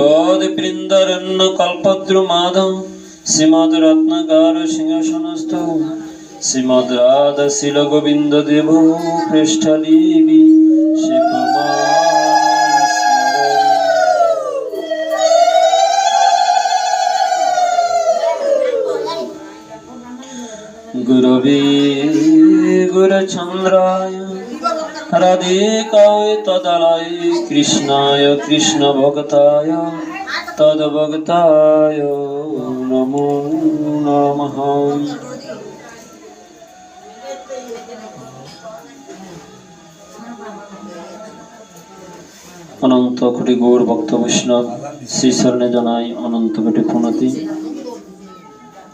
বোধবৃন্দারণ্য কল্পদ্রুমাধম শ্রীমদ রত্নগার সিংহাসনস্থ শ্রীমদ রাধা শিল গোবিন্দ দেব পৃষ্ঠলিবি গুরবে গুরচন্দ্রায় রাধিকায় তদলয়, কৃষ্ণায় কৃষ্ণ ভক্তায়, তদ্ভক্তায় নমো নমঃ। অনন্ত কোটি গৌর ভক্ত বৈষ্ণব শ্রী চরণে জানাই অনন্ত কোটি প্রণতি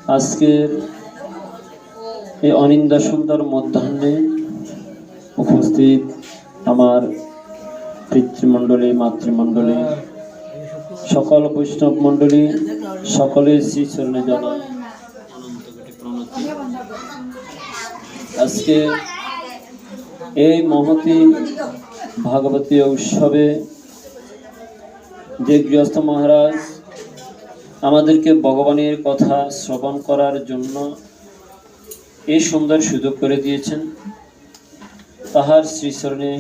আজকের এই অনিন্দা সুন্দর মধ্যাহ্নে উপস্থিত আমার পিতৃমণ্ডলী, মাতৃমণ্ডলী, সকল বৈষ্ণব মণ্ডলী সকলে শ্রী চরণে আজকে এই মহতি ভাগবতী উৎসবে যে গৃহস্থ মহারাজ আমাদেরকে ভগবানের কথা শ্রবণ করার জন্য এই সুন্দর সুযোগ করে দিয়েছেন তাহার শ্রীচরণে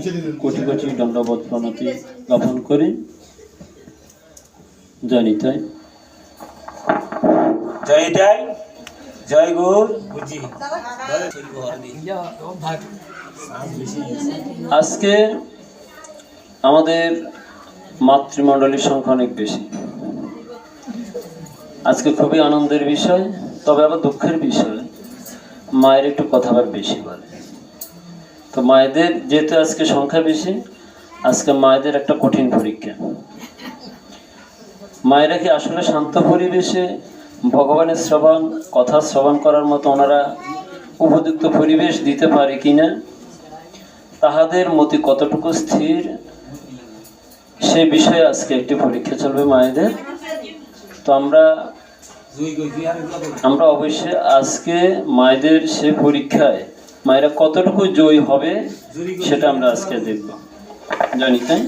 কোটি কোটি দণ্ডবোধ প্রণতি জ্ঞাপন করে। জানিতাই জয় জয় জয় গৌর বুঝি। আজকে আমাদের মাতৃমণ্ডলীর সংখ্যা অনেক বেশি। আজকে খুবই আনন্দের বিষয় তবে আবার দুঃখের বিষয়। মায়ের একটু কথা আবার বেশি বলে। তো মায়েদের যেহেতু আজকে সংখ্যা বেশি, আজকে মায়েদের একটা কঠিন পরীক্ষা। মায়েরা কি আসলে শান্ত পরিবেশে ভগবানের শ্রবণ, কথা শ্রবণ করার মতো ওনারা উপযুক্ত পরিবেশ দিতে পারে কিনা, তাহাদের মতি কতটুকু স্থির, সে বিষয়ে আজকে একটি পরীক্ষা চলবে মায়েদের। তো আমরা আমরা অবশ্যই আজকে মায়েদের সে পরীক্ষায় মায়েরা কতটুকু জয়ী হবে সেটা আমরা আজকে দেখব। জানি, তাই?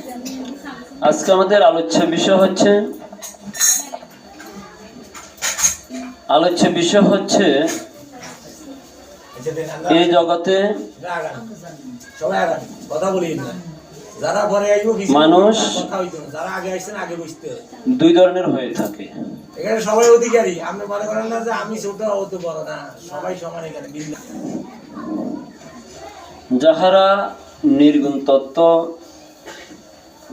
আজকে আমাদের আলোচ্য বিষয় হচ্ছে, আলোচ্য বিষয় হচ্ছে এই জগতে মানুষ- দুই ধরনের হয়ে থাকে। এখানে সবাই অধিকারী। আপনি মনে করেন না যে আমি ছোট ও তো বড় না? সবাই সমান এখানে। যাহারা নির্গুণ তত্ত্ব,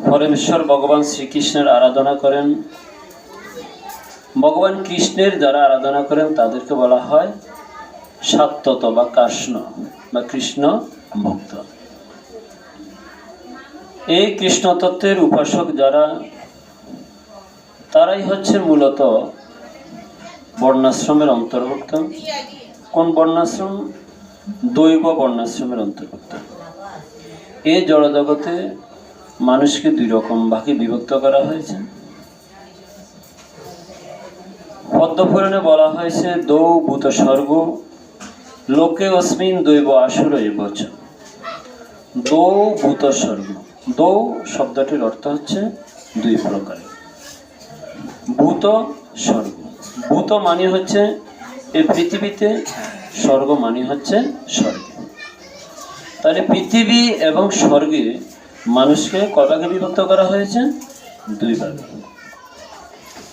পরমেশ্বর ভগবান শ্রীকৃষ্ণের আরাধনা করেন। ভগবান কৃষ্ণের যারা আরাধনা করেন, তাদেরকে বলা হয় সাত্তত বা কৃষ্ণ বা কৃষ্ণ ভক্ত। এই কৃষ্ণ তত্ত্বের উপাসক যারা, তারাই হচ্ছে মূলত বর্ণাশ্রমের অন্তর্ভুক্ত। কোন বর্ণাশ্রম? দৈব বর্ণাশ্রমের অন্তর্ভুক্ত। এই জড়জগতে মানুষকে দুই রকম ভাগে বিভক্ত করা হয়েছে। পদ্মপুরাণে বলা হয়েছে, দৌ ভূত স্বর্গ, লোকে অস্মিন দৈব আসুর এবচ। দৌ ভূত স্বর্গ। দৌ শব্দটির অর্থ হচ্ছে দুই প্রকার। ভূত স্বর্গ। ভূত মানে হচ্ছে এই পৃথিবীতে স্বর্গ মানে হচ্ছে স্বর্গে। তাহলে পৃথিবী এবং স্বর্গে মানুষকে কটাকে বিভক্ত করা হয়েছে? দুই ভাগে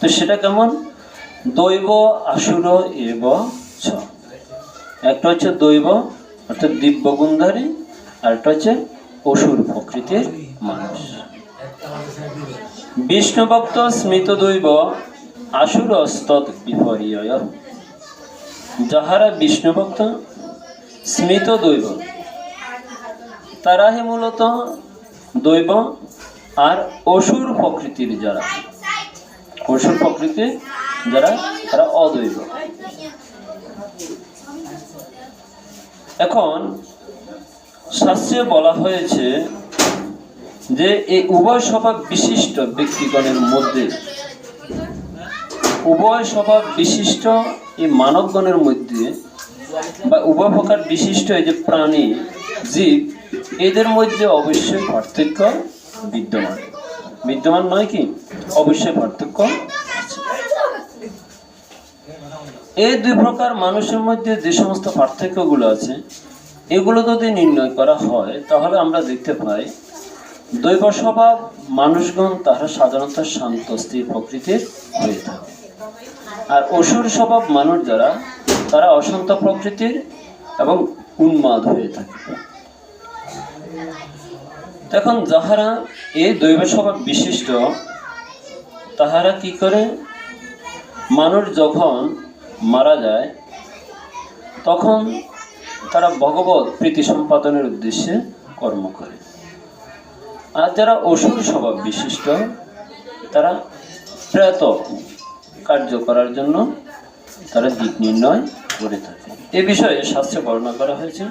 তো সেটা কেমন? দৈব, আসুর, এব, ছ। একটা হচ্ছে দৈব, অর্থাৎ দিব্য গুণধারী, আর একটা হচ্ছে অসুর প্রকৃতির মানুষ। বিষ্ণুভক্ত স্মৃত দৈব আসুর অস্তৎ বিপর্যয়। যাহারা বিষ্ণুভক্ত, স্মৃত দৈব। তারাই মূলত দৈব আর অসুর প্রকৃতির যারা। অসুর প্রকৃতির যারা, তারা অদৈব। এখন শাস্ত্রে বলা হয়েছে যে এই উভয় স্বভাব বিশিষ্ট ব্যক্তিগণের মধ্যে উভয় স্বভাব বিশিষ্ট এই মানবগণের মধ্যে বা প্রকার বিশিষ্ট এই যে প্রাণী জীব, এদের মধ্যে অবশ্যই পার্থক্য বিদ্যমান। বিদ্যমান নয় কি? অবশ্যই পার্থক্য এই দুই প্রকার মানুষের মধ্যে যে সমস্ত পার্থক্যগুলো আছে, এগুলো যদি নির্ণয় করা হয়, তাহলে আমরা দেখতে পাই দৈব স্বভাব মানুষগণ তারা সাধারণত শান্ত, স্থির প্রকৃতির হয়ে থাকে। আর অসুর স্বভাব মানুষ যারা, তারা অশান্ত প্রকৃতির এবং উন্মাদ হয়ে থাকে। এখন যাহারা এই দৈব স্বভাব বিশিষ্ট, তাহারা কি করে? মানুষ যখন মারা যায়, তখন তারা ভগবত প্রীতি সম্পাদনের উদ্দেশ্যে কর্ম করে। আর যারা অসুর স্বভাব বিশিষ্ট, তারা প্রেত কার্য করার জন্য তারা দিক নির্ণয় করে থাকে। এ বিষয়ে শাস্ত্রে বর্ণনা করা হয়েছে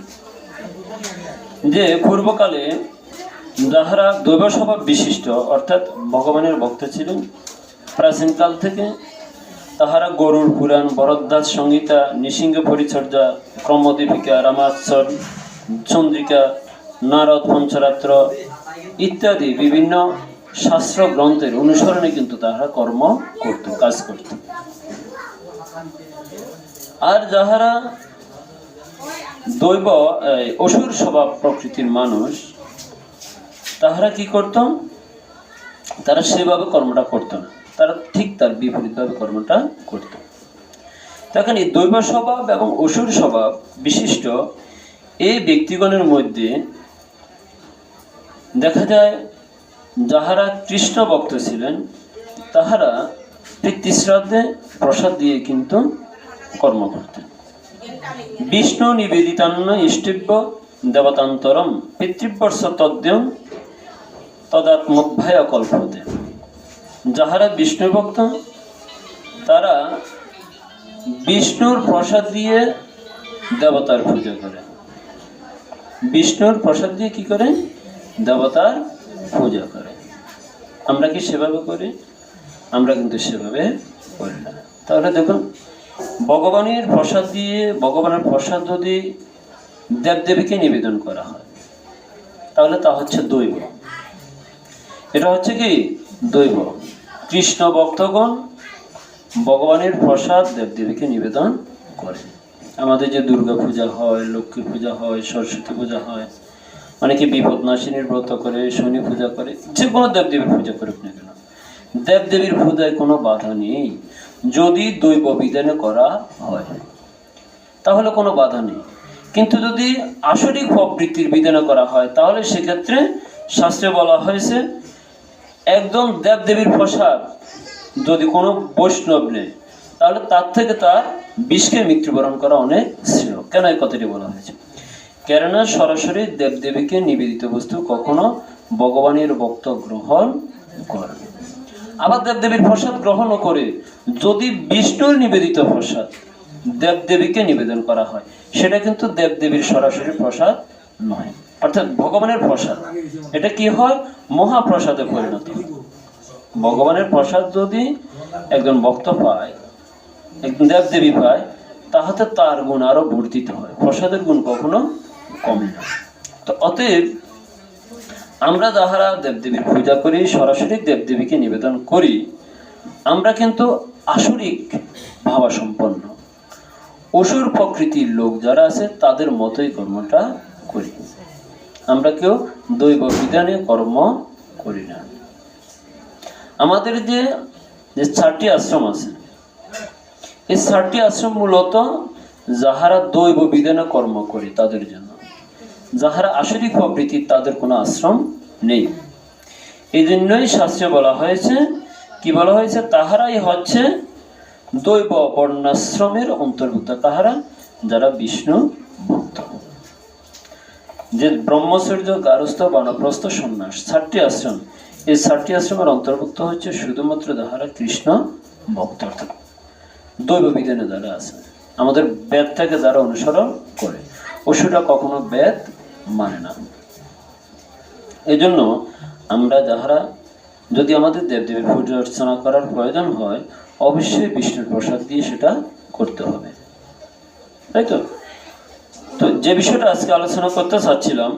যে, পূর্বকালে যাহারা দৈব স্বভাব বিশিষ্ট, অর্থাৎ ভগবানের ভক্ত ছিলেন, প্রাচীনকাল থেকে তাহারা গরুর পুরাণ ভরদ্বাজ সংহিতা, নৃসিংহ পরিচর্যা, ক্রমদীপিকা রামাচর চন্দ্রিকা, নারদ পঞ্চরাত্র ইত্যাদি বিভিন্ন শাস্ত্র গ্রন্থের অনুসরণে কিন্তু তাহারা কর্ম করত, কাজ করত। আর যাহারা দৈব অসুর স্বভাব প্রকৃতির মানুষ, তাহারা কি করত? তারা সেভাবে কর্মটা করতো না। তারা ঠিক তার বিপরীতভাবে কর্মটা করত। তখন এই দৈব স্বভাব এবং অসুর স্বভাব বিশিষ্ট এই ব্যক্তিগণের মধ্যে দেখা যায় যাহারা কৃষ্ণ ভক্ত ছিলেন, তাহারা পিতৃশ্রাদ্ধে প্রসাদ দিয়ে কিন্তু কর্ম করতেন। বিষ্ণু নিবেদিতান্ন ইষ্টিব্য দেবতান্তরম পিতৃবর্ষ তদ্যম তদাত্মভ্যায় কল্পতে। যাহারা বিষ্ণু ভক্ত, তারা বিষ্ণুর প্রসাদ দিয়ে দেবতার পুজো করে। বিষ্ণুর প্রসাদ দিয়ে কি করে? দেবতার পূজা করে। আমরা কি সেভাবে করি? আমরা কিন্তু সেভাবে করি না। তাহলে দেখুন, ভগবানের প্রসাদ দিয়ে, ভগবানের প্রসাদ যদি দেবদেবীকে নিবেদন করা হয়, তাহলে তা হচ্ছে দৈব। এটা হচ্ছে কি? দৈব। কৃষ্ণ ভক্তগণ ভগবানের প্রসাদ দেবদেবীকে নিবেদন করে। আমাদের যে দুর্গা পূজা হয় লক্ষ্মী পূজা হয়, সরস্বতী পূজা হয় অনেকে বিপদ নাশিনীর ব্রত করে, শনি পূজা করে, যে কোনো দেবদেবীর পূজা করুক না কেন। দেবদেবীর পূজায় কোনো বাধা নেই। যদি দৈব বিধানে করা হয়, তাহলে কোনো বাধা নেই। কিন্তু যদি আসরিক প্রবৃত্তির বিধানে করা হয়, তাহলে সেক্ষেত্রে শাস্ত্রে বলা হয়েছে একজন দেবদেবীর প্রসাদ যদি কোনো বৈষ্ণব নেই তাহলে তার থেকে তার বিষকে মৃত্যুবরণ করা অনেক শ্রেয়। কেন এই কথাটি বলা হয়েছে? কেননা সরাসরি দেবদেবীকে নিবেদিত বস্তু কখনো ভগবানের ভক্ত গ্রহণ করে আবার দেবদেবীর প্রসাদ গ্রহণও করে, যদি বিষ্ণুর নিবেদিত প্রসাদ দেবদেবীকে নিবেদন করা হয়, সেটা কিন্তু দেবদেবীর সরাসরি প্রসাদ নয়। অর্থাৎ ভগবানের প্রসাদ। এটা কি হয়? মহাপ্রসাদে পরিণত ভগবানের প্রসাদ যদি একজন ভক্ত পায়, একজন দেবদেবী পায়, তাহাতে তার গুণ আরও বর্ধিত হয়। প্রসাদের গুণ কখনো কমে না। তো অতএব আমরা যাহারা দেবদেবীর পূজা করি, সরাসরি দেবদেবীকে নিবেদন করি, আমরা কিন্তু আসরিক ভাবাসম্পন্ন। অসুর প্রকৃতির লোক যারা আছে, তাদের মতোই কর্মটা করি। আমরা কেউ দৈব বিধানে কর্ম করি না। আমাদের যে যে চারটি আশ্রম আছে, এই চারটি আশ্রম মূলত যাহারা দৈব বিধানে কর্ম করে, তাদের জন্য। যাহারা আসরিক প্রবৃত্তি তাদের কোনো আশ্রম নেই। এই জন্যই শাস্ত্রে বলা হয়েছে, কি বলা হয়েছে? তাহারাই হচ্ছে দৈব বর্ণাশ্রমের অন্তর্ভুক্ত, তাহারা যারা বিষ্ণু ভক্ত। যে ব্রহ্মচর্য গারস্থ, বানপ্রস্থ, সন্ন্যাস, চারটি আশ্রম, এই চারটি আশ্রমের অন্তর্ভুক্ত হচ্ছে শুধুমাত্র যাহারা কৃষ্ণ ভক্ত দৈব বিধানে যারা আছে আমাদের বেদটাকে যারা অনুসরণ করে অসুরা কখনো বেদ মানে না। এজন্য আমরা যাহারা যদি আমাদের দেবদেবীর পূজা অর্চনা করার প্রয়োজন হয়, অবশ্যই বিষ্ণুর প্রসাদ দিয়ে সেটা করতে হবে। তাই তো? তো যে বিষয়টা আজকে আলোচনা করতে চাচ্ছিলাম,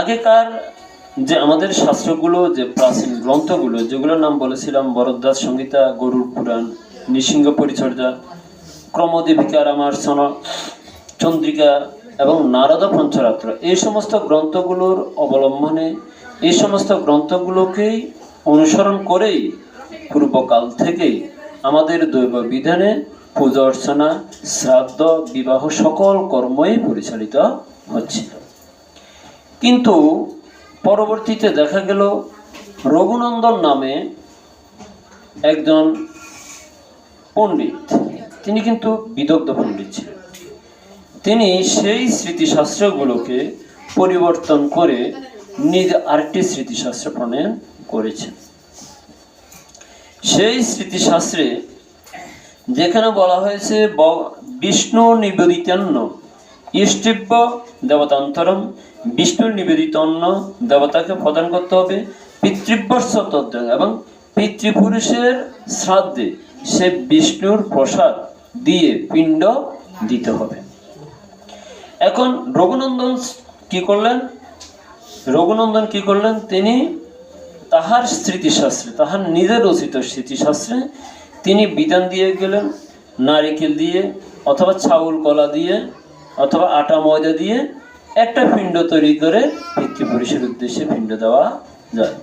আগেকার যে আমাদের শাস্ত্রগুলো, যে প্রাচীন গ্রন্থগুলো, যেগুলোর নাম বলেছিলাম বরদাস সংহিতা গরুর পুরাণ, নৃসিংহ পরিচর্যা ক্রমদীপিকা রামার্চন, চন্দ্রিকা এবং নারদ পঞ্চরাত্র। এই সমস্ত গ্রন্থগুলোর অবলম্বনে, এই সমস্ত গ্রন্থগুলোকেই অনুসরণ করেই পূর্বকাল থেকেই আমাদের দৈব বিধানে পূজা অর্চনা, শ্রাদ্ধ, বিবাহ সকল কর্মই পরিচালিত হচ্ছিল। কিন্তু পরবর্তীতে দেখা গেল, রঘুনন্দন নামে একজন পণ্ডিত। তিনি কিন্তু বিদগ্ধ পণ্ডিত ছিলেন। তিনি সেই স্মৃতিশাস্ত্রগুলোকে পরিবর্তন করে নিজ আরেকটি স্মৃতিশাস্ত্র প্রণয়ন করেছেন। সেই স্মৃতিশাস্ত্রে যেখানে বলা হয়েছে বিষ্ণু নিবেদিতান্ন ইষ্টিব্য দেবতান্তরম, বিষ্ণু নিবেদিত অন্ন দেবতাকে প্রদান করতে হবে পিতৃব্যস্য তত্ত্ব এবং পিতৃপুরুষের শ্রাদ্ধে সে বিষ্ণুর প্রসাদ দিয়ে পিণ্ড দিতে হবে। এখন রঘুনন্দন কি করলেন? রঘুনন্দন কি করলেন? তিনি তাহার স্মৃতিশাস্ত্রে, তাহার নিজের রচিত স্মৃতিশাস্ত্রে তিনি বিধান দিয়ে গেলেন, নারিকেল দিয়ে অথবা চাউল কলা দিয়ে অথবা আটা ময়দা দিয়ে একটা পিণ্ড তৈরি করে পিতৃপুরুষের উদ্দেশ্যে পিণ্ড দেওয়া যায়।